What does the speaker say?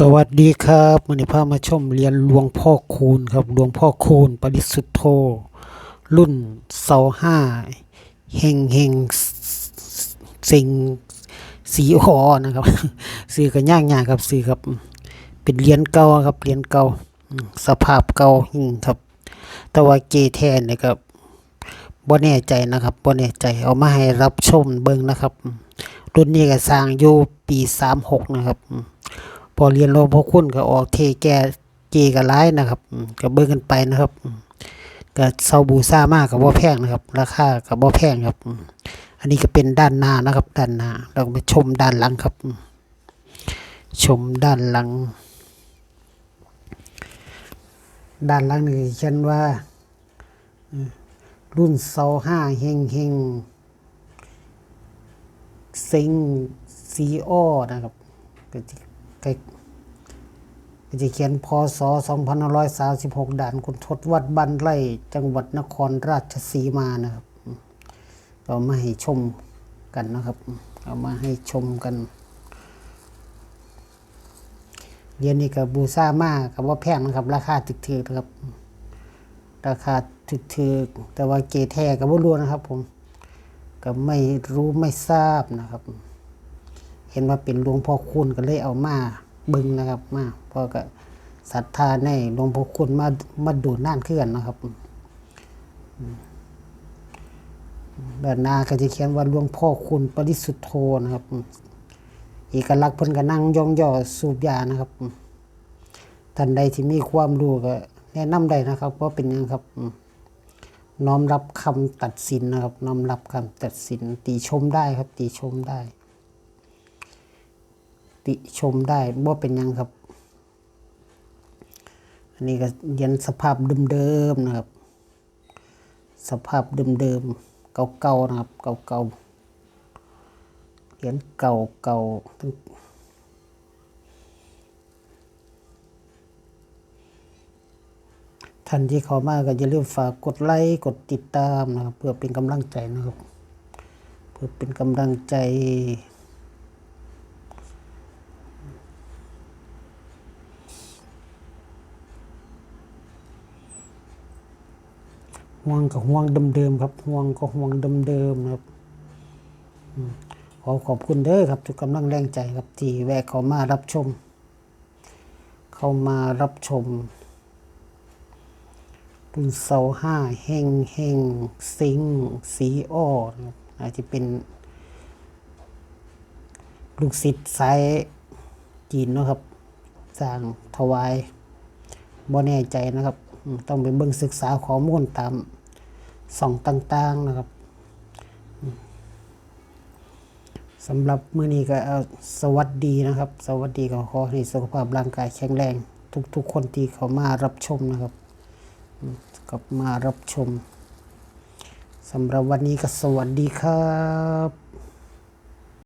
สวัสดีครับวันนี้พามาชมเรียนหลวงพ่อคูณครับหลวงพ่อคูณปริสุทธโธรุ่นเสาห้าเฮงเฮงสิงสีหอนะครับซื้อกันยางยากครับซื้อครับ เป็นเรียญเก่าครับเรียญเก่าสภาพเก่าหิงครับ แต่ว่าเกแทนนี่ยครับบ่แน่ใจนะครับบ่แน่ใจเอามาให้รับชมเบิ่งนะครับ รุ่นนี้ก็สร้างอยู่ปี36นะครับ พอเรียนหลวงพอคุณก็ออกเทแก่เจก็ร้ายนะครับก็เบิ่งกันไปนะครับก็เซาบูซ่ามากกับบ่แพงนะครับ ราคากับบ่แพงครับ อันนี้ก็เป็นด้านหน้านะครับ ด้านหน้าเราก็มาชมด้านหลังครับ ชมด้านหลัง ด้านหลังนี่เช่นว่า รุ่นเสาห้าเฮงเฮงซิงซีโอนะครับก็ กล้ก็จะเขียนพศ2536 ด่านคุณทศวัดบ้านไร่ จังหวัดนครราชสีมานะครับเอามาให้ชมกันนะครับ เอามาให้ชมกันเรียนนี่กับบูซ่ามากกับว่าแพงนะครับ ราคาถึกๆนะครับ ราคาถึกๆแต่ว่าเกแท้กับว่ารู้นะครับ ผมก็ไม่รู้ไม่ทราบนะครับ ห็นว่าเป็นหลวงพ่อคุณก็เลยเอามาบึงนะครับ มาเพราะก็ศรัทธาในหลวงพ่อคุณมามาดูน่านเคลื่อนนะครับอืมด้านหน้าก็จะเขียนว่าหลวงพ่อคุณปริสุทธโธนะครับอืมเอกลักษณ์เพิ่นก็นั่งย่องย่อสูบยานะครับท่านใดที่มีความรู้ก็แนะนำได้นะครับว่าเป็นยังครับน้อมรับคำตัดสินนะครับ น้อมรับคำตัดสินติชมได้ครับติชมได้ ติชมได้ว่เป็นยังครับ อันนี้ก็ยันสภาพเดิมๆนะครับ สภาพเดิมๆเก่าๆนะครับเก่าๆเหรียญเก่าเก่าตั้งท่านที่เข้ามาก็อย่าลืมฝากกดไลค์กดติดตามนะครับ เพื่อเป็นกำลังใจนะครับ เพื่อเป็นกำลังใจ ห่วงกับห่วงเดิมๆครับห่วงก็ห่วงเดิมๆครับขอขอบคุณเด้อครับทุกกำลังแรงใจครับที่แวะเข้ามารับชม เข้ามารับชมรุ่นเสาห้าเฮงเฮงสิงสีอ้ออาจจะเป็น ลูกศิษย์สายจีนเนาะครับสร้างถวายบ่แน่ใจนะครับ ต้องไปเบิ่งศึกษาข้อมูลตาม ส่องต่าง ๆ นะครับสำหรับมื้อนี้ก็เอาสวัสดีนะครับ สวัสดีก็ขอให้สุขภาพร่างกายแข็งแรง ทุก ๆ คนที่เขามารับชมนะครับกับมารับชมสำหรับวันนี้ก็สวัสดีครับ